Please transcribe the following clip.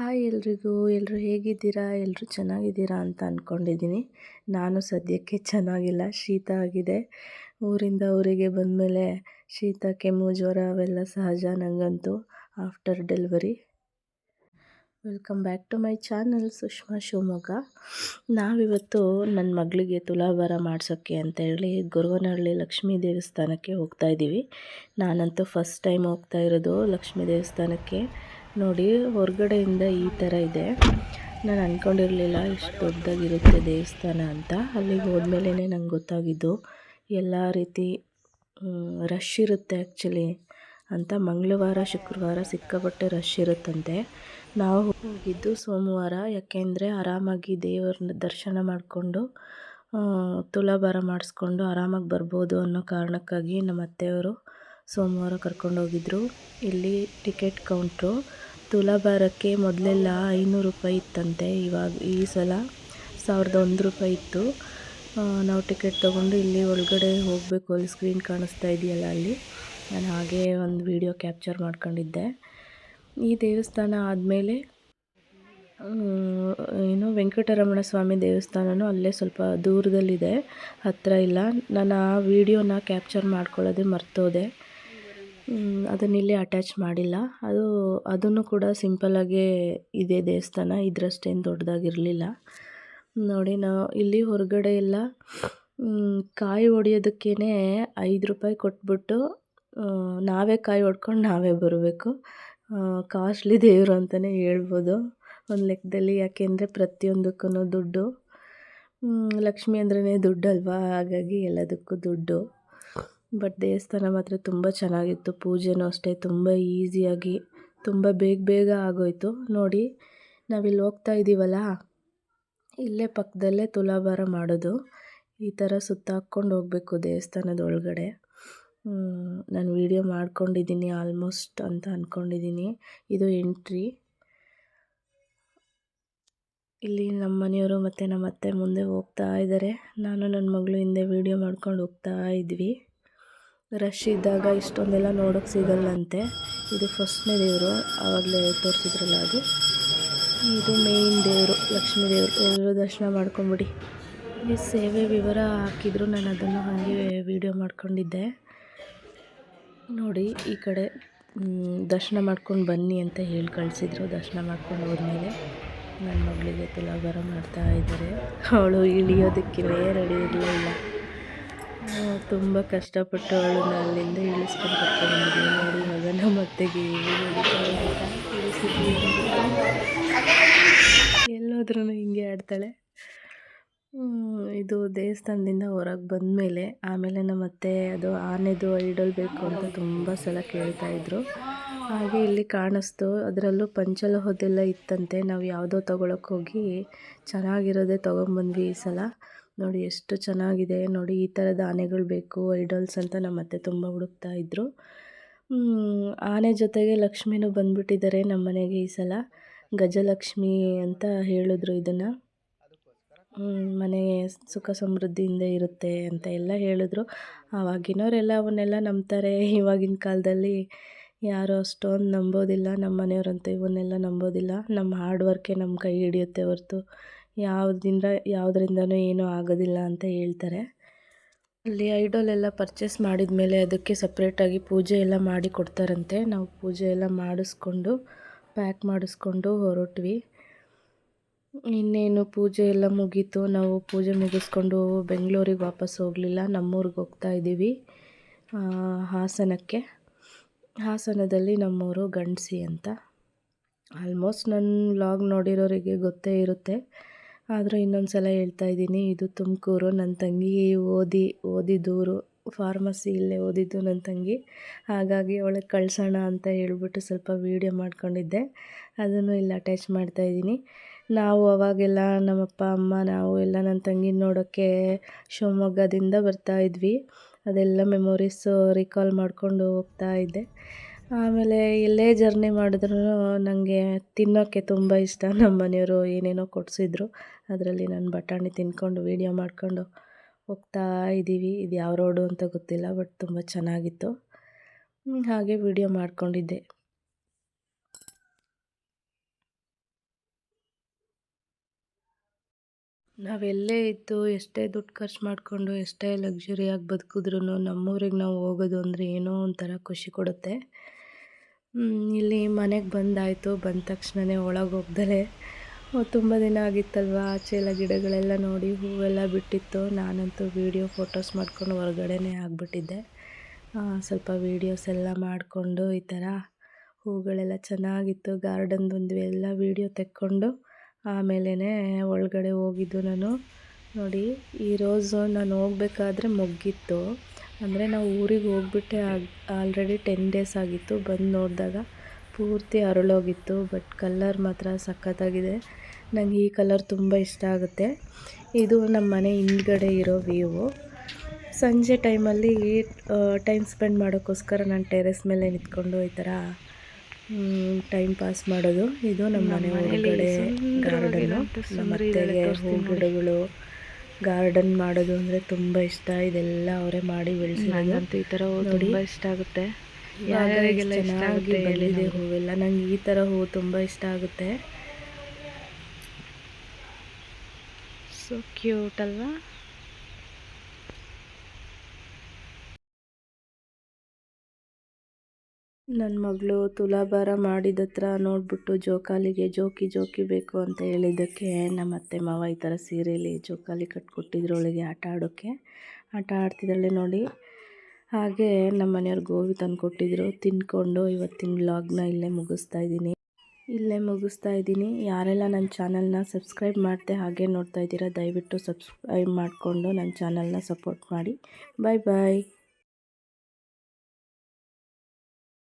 Hi ಎಲ್ರಿಗೂ ಎಲ್ಲರೂ ಹೇಗಿದ್ದೀರಾ ಎಲ್ಲರೂ ಚೆನ್ನಾಗಿದ್ದೀರಾ ಅಂತ ಅಂದ್ಕೊಂಡಿದ್ದೀನಿ ನಾನು ಸದ್ಯಕ್ಕೆ ಚೆನ್ನಾಗಿಲ್ಲ, ಶೀತ ಆಗಿದೆ. ಊರಿಂದ ಊರಿಗೆ ಬಂದಮೇಲೆ ಶೀತ, ಕೆಮ್ಮು, ಜ್ವರ ಅವೆಲ್ಲ ಸಹಜ ನನಗಂತೂ after delivery welcome back to my channel Sushma Shivamogga. ನಾವಿವತ್ತು ನನ್ನ ಮಗಳಿಗೆ ತುಲಾಭಾರ ಮಾಡ್ಸೋಕ್ಕೆ ಅಂತೇಳಿ ಗುರುವನಹಳ್ಳಿ ಲಕ್ಷ್ಮೀ ದೇವಸ್ಥಾನಕ್ಕೆ ಹೋಗ್ತಾ ಇದ್ದೀವಿ. ನಾನಂತೂ ಫಸ್ಟ್ ಟೈಮ್ ಹೋಗ್ತಾ ಇರೋದು ಲಕ್ಷ್ಮೀ ದೇವಸ್ಥಾನಕ್ಕೆ. ನೋಡಿ, ಹೊರಗಡೆಯಿಂದ ಈ ಥರ ಇದೆ. ನಾನು ಅಂದ್ಕೊಂಡಿರಲಿಲ್ಲ ಇಷ್ಟು ದೊಡ್ಡದಾಗಿರುತ್ತೆ ದೇವಸ್ಥಾನ ಅಂತ. ಅಲ್ಲಿಗೆ ಹೋದ್ಮೇಲೆ ನಂಗೆ ಗೊತ್ತಾಗಿದ್ದು, ಎಲ್ಲ ರೀತಿ ರಶ್ ಇರುತ್ತೆ ಆ್ಯಕ್ಚುಲಿ ಅಂತ. ಮಂಗಳವಾರ, ಶುಕ್ರವಾರ ಸಿಕ್ಕಾಪಟ್ಟೆ ರಶ್ ಇರುತ್ತಂತೆ. ನಾವು ಹೋಗಿದ್ದು ಸೋಮವಾರ, ಯಾಕೆಂದರೆ ಆರಾಮಾಗಿ ದೇವರನ್ನ ದರ್ಶನ ಮಾಡಿಕೊಂಡು ತುಲಾಭಾರ ಮಾಡಿಸ್ಕೊಂಡು ಆರಾಮಾಗಿ ಬರ್ಬೋದು ಅನ್ನೋ ಕಾರಣಕ್ಕಾಗಿ ನಮ್ಮ ಅತ್ತೆಯವರು ಸೋಮವಾರ ಕರ್ಕೊಂಡೋಗಿದ್ರು. ಇಲ್ಲಿ ಟಿಕೆಟ್ ಕೌಂಟ್ರು. ತುಲಾಭಾರಕ್ಕೆ ಮೊದಲೆಲ್ಲ ಐನೂರು ರೂಪಾಯಿ ಇತ್ತಂತೆ. ಇವಾಗ ಈ ಸಲ ಸಾವಿರದ ಒಂದು ರೂಪಾಯಿ ಇತ್ತು. ನಾವು ಟಿಕೆಟ್ ತೊಗೊಂಡು ಇಲ್ಲಿ ಒಳಗಡೆ ಹೋಗಬೇಕು. ಅಲ್ಲಿ ಸ್ಕ್ರೀನ್ ಕಾಣಿಸ್ತಾ ಇದೆಯಲ್ಲ ಅಲ್ಲಿ. ನಾನು ಹಾಗೇ ಒಂದು ವಿಡಿಯೋ ಕ್ಯಾಪ್ಚರ್ ಮಾಡ್ಕೊಂಡಿದ್ದೆ. ಈ ದೇವಸ್ಥಾನ ಆದಮೇಲೆ ಏನು, ವೆಂಕಟರಮಣ ಸ್ವಾಮಿ ದೇವಸ್ಥಾನವೂ ಅಲ್ಲೇ ಸ್ವಲ್ಪ ದೂರದಲ್ಲಿದೆ. ಹತ್ತಿರ ಇಲ್ಲ. ನಾನು ಆ ವಿಡಿಯೋನ ಕ್ಯಾಪ್ಚರ್ ಮಾಡ್ಕೊಳ್ಳೋದೇ ಮರ್ತೋದೆ. ಅದನ್ನಿಲ್ಲಿ ಅಟ್ಯಾಚ್ ಮಾಡಿಲ್ಲ. ಅದು, ಅದನ್ನು ಕೂಡ ಸಿಂಪಲ್ಲಾಗೇ ಇದೆ ದೇವಸ್ಥಾನ, ಇದರಷ್ಟೇನು ದೊಡ್ಡದಾಗಿರಲಿಲ್ಲ. ನೋಡಿ, ನಾವು ಇಲ್ಲಿ ಹೊರಗಡೆ ಎಲ್ಲ ಕಾಯಿ ಹೊಡಿಯೋದಕ್ಕೇ ಐದು ರೂಪಾಯಿ ಕೊಟ್ಬಿಟ್ಟು ನಾವೇ ಕಾಯಿ ಹೊಡ್ಕೊಂಡು ನಾವೇ ಬರಬೇಕು. ಕಾಸ್ಟ್ಲಿ ದೇವರು ಅಂತಲೇ ಹೇಳ್ಬೋದು. ಒಂದು ಲೆಕ್ಕದಲ್ಲಿ ಯಾಕೆಂದರೆ ಪ್ರತಿಯೊಂದಕ್ಕೂ ದುಡ್ಡು. ಲಕ್ಷ್ಮಿ ಅಂದ್ರೇ ದುಡ್ಡಲ್ವಾ? ಹಾಗಾಗಿ ಎಲ್ಲದಕ್ಕೂ ದುಡ್ಡು. ಬಟ್ ದೇವಸ್ಥಾನ ಮಾತ್ರ ತುಂಬ ಚೆನ್ನಾಗಿತ್ತು. ಪೂಜೆನೂ ಅಷ್ಟೇ ತುಂಬ ಈಸಿಯಾಗಿ, ತುಂಬ ಬೇಗ ಬೇಗ ಆಗೋಯಿತು. ನೋಡಿ, ನಾವಿಲ್ಲಿ ಹೋಗ್ತಾ ಇದ್ದೀವಲ್ಲ ಇಲ್ಲೇ ಪಕ್ಕದಲ್ಲೇ ತುಲಾಭಾರ ಮಾಡೋದು. ಈ ಥರ ಸುತ್ತಾಕ್ಕೊಂಡು ಹೋಗಬೇಕು ದೇವಸ್ಥಾನದ ಒಳಗಡೆ. ನಾನು ವೀಡಿಯೋ ಮಾಡ್ಕೊಂಡಿದ್ದೀನಿ, ಆಲ್ಮೋಸ್ಟ್ ಅಂತ ಅಂದ್ಕೊಂಡಿದ್ದೀನಿ ಇದು ಎಂಟ್ರಿ. ಇಲ್ಲಿ ನಮ್ಮ ಮನೆಯವರು ಮತ್ತು ನಮ್ಮ ಅತ್ತೆ ಮುಂದೆ ಹೋಗ್ತಾ ಇದ್ದಾರೆ. ನಾನು ನನ್ನ ಮಗಳು ಹಿಂದೆ ವೀಡಿಯೋ ಮಾಡ್ಕೊಂಡು ಹೋಗ್ತಾ ಇದ್ವಿ. ರಶ್ ಇದ್ದಾಗ ಇಷ್ಟೊಂದೆಲ್ಲ ನೋಡೋಕ್ಕೆ ಸಿಗಲ್ಲಂತೆ. ಇದು ಫಸ್ಟ್ನೇ ದೇವರು ಆವಾಗಲೇ ತೋರಿಸಿದ್ರಲ್ಲ ಅದು. ಇದು ಮೇಯ್ನ್ ದೇವರು, ಲಕ್ಷ್ಮೀ ದೇವರು. ಎಲ್ಲರೂ ದರ್ಶನ ಮಾಡ್ಕೊಂಬಿಡಿ. ಈ ಸೇವೆ ವಿವರ ಹಾಕಿದ್ರು, ನಾನು ಅದನ್ನು ಹಾಗೆ ವೀಡಿಯೋ ಮಾಡ್ಕೊಂಡಿದ್ದೆ. ನೋಡಿ, ಈ ಕಡೆ ದರ್ಶನ ಮಾಡ್ಕೊಂಡು ಬನ್ನಿ ಅಂತ ಹೇಳಿ ಕಳಿಸಿದ್ರು. ದರ್ಶನ ಮಾಡ್ಕೊಂಡು ಹೋದ್ಮೇಲೆ ನನ್ನ ಮಗಳಿಗೆ ತುಲಾಭಾರ ಮಾಡ್ತಾ ಇದ್ದಾರೆ. ಅವಳು ಇಳಿಯೋದಕ್ಕೆ ರೆಡಿ ಇರಲಿಲ್ಲ. ತುಂಬ ಕಷ್ಟಪಟ್ಟು ಅವಳನ್ನ ಅಲ್ಲಿಂದ ಇಳಿಸ್ಕೊಂಡು ಕರ್ಕೊಂಡು ನೋಡಿ, ಇವಾಗ ನಮ್ಮ ಅತ್ತೆಗೆ ಎಲ್ಲೋದ್ರೂ ಹಿಂಗೆ ಆಡ್ತಾಳೆ. ಇದು ದೇವಸ್ಥಾನದಿಂದ ಹೊರಗೆ ಬಂದಮೇಲೆ ಆಮೇಲೆ ನಮ್ಮ ಅತ್ತೆ ಅದು ಆನೆದು ಐಡಲ್ ಬೇಕು ಅಂತ ತುಂಬ ಸಲ ಕೇಳ್ತಾಯಿದ್ರು ಹಾಗೆ ಇಲ್ಲಿ ಕಾಣಿಸ್ತು. ಅದರಲ್ಲೂ ಪಂಚಲೋಹದೆಲ್ಲ ಇತ್ತಂತೆ. ನಾವು ಯಾವುದೋ ತೊಗೊಳಕ್ಕೆ ಹೋಗಿ ಚೆನ್ನಾಗಿರೋದೇ ತೊಗೊಂಬಂದ್ವಿ ಈ ಸಲ. ನೋಡಿ ಎಷ್ಟು ಚೆನ್ನಾಗಿದೆ. ನೋಡಿ ಈ ಥರದ ಆನೆಗಳು ಬೇಕು, ಐಡಲ್ಸ್ ಅಂತ ನಮ್ಮ ಅತ್ತೆ ತುಂಬ ಹುಡುಕ್ತಾ ಇದ್ದರು ಆನೆ ಜೊತೆಗೆ ಲಕ್ಷ್ಮಿನೂ ಬಂದುಬಿಟ್ಟಿದ್ದಾರೆ ನಮ್ಮ ಮನೆಗೆ ಈ ಸಲ. ಗಜಲಕ್ಷ್ಮಿ ಅಂತ ಹೇಳಿದ್ರು ಇದನ್ನು. ಮನೆ ಸುಖ ಸಮೃದ್ಧಿಯಿಂದ ಇರುತ್ತೆ ಅಂತ ಎಲ್ಲ ಹೇಳಿದ್ರು. ಆವಾಗಿನವರೆಲ್ಲ ಅವನ್ನೆಲ್ಲ ನಂಬ್ತಾರೆ. ಇವಾಗಿನ ಕಾಲದಲ್ಲಿ ಯಾರು ಅಷ್ಟೊಂದು ನಂಬೋದಿಲ್ಲ. ನಮ್ಮ ಮನೆಯವ್ರಂತೂ ಇವನ್ನೆಲ್ಲ ನಂಬೋದಿಲ್ಲ. ನಮ್ಮ ಹಾರ್ಡ್ ವರ್ಕೇ ನಮ್ಮ ಕೈ ಹಿಡಿಯುತ್ತೆ ಹೊರ್ತು. ಯಾವುದರಿಂದ, ಯಾವುದರಿಂದನೂ ಏನೂ ಆಗೋದಿಲ್ಲ ಅಂತ ಹೇಳ್ತಾರೆ. ಅಲ್ಲಿ ಐಡಲ್ ಎಲ್ಲ ಪರ್ಚೇಸ್ ಮಾಡಿದ ಮೇಲೆ ಅದಕ್ಕೆ ಸಪ್ರೇಟಾಗಿ ಪೂಜೆ ಎಲ್ಲ ಮಾಡಿ ಕೊಡ್ತಾರಂತೆ. ನಾವು ಪೂಜೆ ಎಲ್ಲ ಮಾಡಿಸ್ಕೊಂಡು ಪ್ಯಾಕ್ ಮಾಡಿಸ್ಕೊಂಡು ಹೊರಟ್ವಿ. ಇನ್ನೇನು ಪೂಜೆ ಎಲ್ಲ ಮುಗೀತು. ನಾವು ಪೂಜೆ ಮುಗಿಸ್ಕೊಂಡು ಬೆಂಗಳೂರಿಗೆ ವಾಪಸ್ ಹೋಗಲಿಲ್ಲ. ನಮ್ಮೂರಿಗೆ ಹೋಗ್ತಾ ಇದ್ದೀವಿ ಹಾಸನಕ್ಕೆ. ಹಾಸನದಲ್ಲಿ ನಮ್ಮೂರು ಗಂಡಸಿ ಅಂತ. ಆಲ್ಮೋಸ್ಟ್ ನನ್ನ ವ್ಲಾಗ್ ನೋಡಿರೋರಿಗೆ ಗೊತ್ತೇ ಇರುತ್ತೆ. ಆದರೂ ಇನ್ನೊಂದು ಸಲ ಹೇಳ್ತಾ ಇದ್ದೀನಿ, ಇದು ತುಮಕೂರು. ನನ್ನ ತಂಗಿ ಓದಿ ಓದಿದ್ದೂರು ಫಾರ್ಮಸಿ ಇಲ್ಲೇ ಓದಿದ್ದು ನನ್ನ ತಂಗಿ. ಹಾಗಾಗಿ ಅವಳಿಗೆ ಕಳ್ಸೋಣ ಅಂತ ಹೇಳ್ಬಿಟ್ಟು ಸ್ವಲ್ಪ ವೀಡಿಯೋ ಮಾಡ್ಕೊಂಡಿದ್ದೆ. ಅದನ್ನು ಇಲ್ಲಿ ಅಟ್ಯಾಚ್ ಮಾಡ್ತಾಯಿದ್ದೀನಿ ನಾವು ಅವಾಗೆಲ್ಲ ನಮ್ಮಪ್ಪ, ಅಮ್ಮ, ನಾವು ಎಲ್ಲ ನನ್ನ ತಂಗಿ ನೋಡೋಕ್ಕೆ ಶಿವಮೊಗ್ಗದಿಂದ ಬರ್ತಾಯಿದ್ವಿ ಅದೆಲ್ಲ ಮೆಮೊರೀಸು ರಿಕಾಲ್ ಮಾಡಿಕೊಂಡು ಹೋಗ್ತಾ ಇದ್ದೆ. ಆಮೇಲೆ ಎಲ್ಲೇ ಜರ್ನಿ ಮಾಡಿದ್ರೂ ನನಗೆ ತಿನ್ನೋಕ್ಕೆ ತುಂಬ ಇಷ್ಟ. ನಮ್ಮ ಮನೆಯವರು ಏನೇನೋ ಕೊಡಿಸಿದ್ರು. ಅದರಲ್ಲಿ ನಾನು ಬಟಾಣಿ ತಿನ್ಕೊಂಡು ವೀಡಿಯೋ ಮಾಡಿಕೊಂಡು ಹೋಗ್ತಾ ಇದ್ದೀವಿ ಇದು ಯಾವ ರೋಡು ಅಂತ ಗೊತ್ತಿಲ್ಲ ಬಟ್ ತುಂಬ ಚೆನ್ನಾಗಿತ್ತು. ಹಾಗೆ ವೀಡಿಯೋ ಮಾಡ್ಕೊಂಡಿದ್ದೆ. ನಾವೆಲ್ಲೇ ಇದ್ದು ಎಷ್ಟೇ ದುಡ್ಡು ಖರ್ಚು ಮಾಡಿಕೊಂಡು ಎಷ್ಟೇ ಲಕ್ಸುರಿಯಾಗಿ ಬದುಕಿದ್ರೂ ನಮ್ಮೂರಿಗೆ ನಾವು ಹೋಗೋದು ಅಂದರೆ ಏನೋ ಒಂಥರ ಖುಷಿ ಕೊಡುತ್ತೆ. ಇಲ್ಲಿ ಮನೆಗೆ ಬಂದಾಯಿತು. ಬಂದ ತಕ್ಷಣವೇ ಒಳಗೆ ಹೋಗ್ದಲೆ ತುಂಬ ದಿನ ಆಗಿತ್ತಲ್ವ? ಆಚೆ ಎಲ್ಲ ಗಿಡಗಳೆಲ್ಲ ನೋಡಿ ಹೂವೆಲ್ಲ ಬಿಟ್ಟಿತ್ತು. ನಾನಂತೂ ವೀಡಿಯೋ ಫೋಟೋಸ್ ಮಾಡ್ಕೊಂಡು ಹೊರಗಡೆನೇ ಆಗಿಬಿಟ್ಟಿದ್ದೆ. ಸ್ವಲ್ಪ ವೀಡಿಯೋಸ್ ಎಲ್ಲ ಮಾಡಿಕೊಂಡು ಈ ಥರ ಹೂಗಳೆಲ್ಲ ಚೆನ್ನಾಗಿತ್ತು. ಗಾರ್ಡನ್ ಬಂದ್ವಿ ಎಲ್ಲ ವೀಡಿಯೋ ತೆಕ್ಕೊಂಡು ಆಮೇಲೆ ಒಳಗಡೆ ಹೋಗಿದ್ದು ನಾನು. ನೋಡಿ, ಈ ರೋಸು ನಾನು ಹೋಗ್ಬೇಕಾದ್ರೆ ಮೊಗ್ಗಿತ್ತು. ಅಂದರೆ ನಾವು ಊರಿಗೆ ಹೋಗ್ಬಿಟ್ಟೆ ಆಲ್ರೆಡಿ ಟೆನ್ ಡೇಸ್ ಆಗಿತ್ತು. ಬಂದು ನೋಡಿದಾಗ ಪೂರ್ತಿ ಅರಳೋಗಿತ್ತು ಬಟ್ ಕಲ್ಲರ್ ಮಾತ್ರ ಸಖತ್ತಾಗಿದೆ. ನನಗೆ ಈ ಕಲರ್ ತುಂಬ ಇಷ್ಟ ಆಗುತ್ತೆ. ಇದು ನಮ್ಮ ಮನೆ ಹಿಂದ್ಗಡೆ ಇರೋ ವ್ಯೂವು ಸಂಜೆ ಟೈಮಲ್ಲಿ ಟೈಮ್ ಸ್ಪೆಂಡ್ ಮಾಡೋಕ್ಕೋಸ್ಕರ ನಾನು ಟೆರೆಸ್ ಮೇಲೆ ನಿಂತ್ಕೊಂಡು ಈ ಥರ ಟೈಮ್ ಪಾಸ್ ಮಾಡೋದು. ಇದು ನಮ್ಮ ಮನೆ ಒಳಗಡೆ ಗಾರ್ಡನ್ನು ನಮ್ಮ ಅತ್ತೆಗೆ ಹೂ ಗಿಡಗಳು ಗಾರ್ಡನ್ ಮಾಡೋದು ಅಂದ್ರೆ ತುಂಬಾ ಇಷ್ಟ. ಇದೆಲ್ಲ ಅವರೇ ಮಾಡಿ ಬೆಳೆಸಿರೋದು. ಈ ಥರ ಹೂವು ತುಂಬ ಇಷ್ಟ ಆಗುತ್ತೆ. ಚೆನ್ನಾಗಿ ಬೆಳೆದಿದೆ ಹೂವೆಲ್ಲ. ನಂಗೆ ಈ ಥರ ಹೂವು ತುಂಬ ಇಷ್ಟ ಆಗುತ್ತೆ. ಸೊ ಕ್ಯೂಟ್ ಅಲ್ವಾ? ನನ್ನ ಮಗಳು ತುಲಾಭಾರ ಮಾಡಿದತ್ರ ನೋಡಿಬಿಟ್ಟು ಜೋಕಾಲಿಗೆ ಜೋಕಿ ಜೋಕಿ ಬೇಕು ಅಂತ ಹೇಳಿದ್ದಕ್ಕೆ ನಮ್ಮ ಅತ್ತೆ ಮಾವ ಈ ಥರ ಸೀರೆಯಲ್ಲಿ ಜೋಕಾಲಿ ಕಟ್ಕೊಟ್ಟಿದ್ರು ಅವಳಿಗೆ ಆಟ ಆಡೋಕ್ಕೆ. ಆಟ ಆಡ್ತಿದ್ದಾಳೆ ನೋಡಿ. ಹಾಗೆ ನಮ್ಮ ಮನೆಯವ್ರು ಗೋವಿ ತಂದು ಕೊಟ್ಟಿದ್ರು ತಿಂದ್ಕೊಂಡು ಇವತ್ತಿನ ವ್ಲಾಗ್ನ ಇಲ್ಲೇ ಮುಗಿಸ್ತಾ ಇದ್ದೀನಿ. ಇಲ್ಲೇ ಮುಗಿಸ್ತಾ ಇದ್ದೀನಿ. ಯಾರೆಲ್ಲ ನನ್ನ ಚಾನಲ್ನ ಸಬ್ಸ್ಕ್ರೈಬ್ ಮಾಡ್ತೆ ಹಾಗೆ ನೋಡ್ತಾ ಇದ್ದೀರಾ ದಯವಿಟ್ಟು ಸಬ್ಸ್ಕ್ರೈಬ್ ಮಾಡಿಕೊಂಡು ನನ್ನ ಚಾನಲ್ನ ಸಪೋರ್ಟ್ ಮಾಡಿ. ಬಾಯ್ ಬಾಯ್.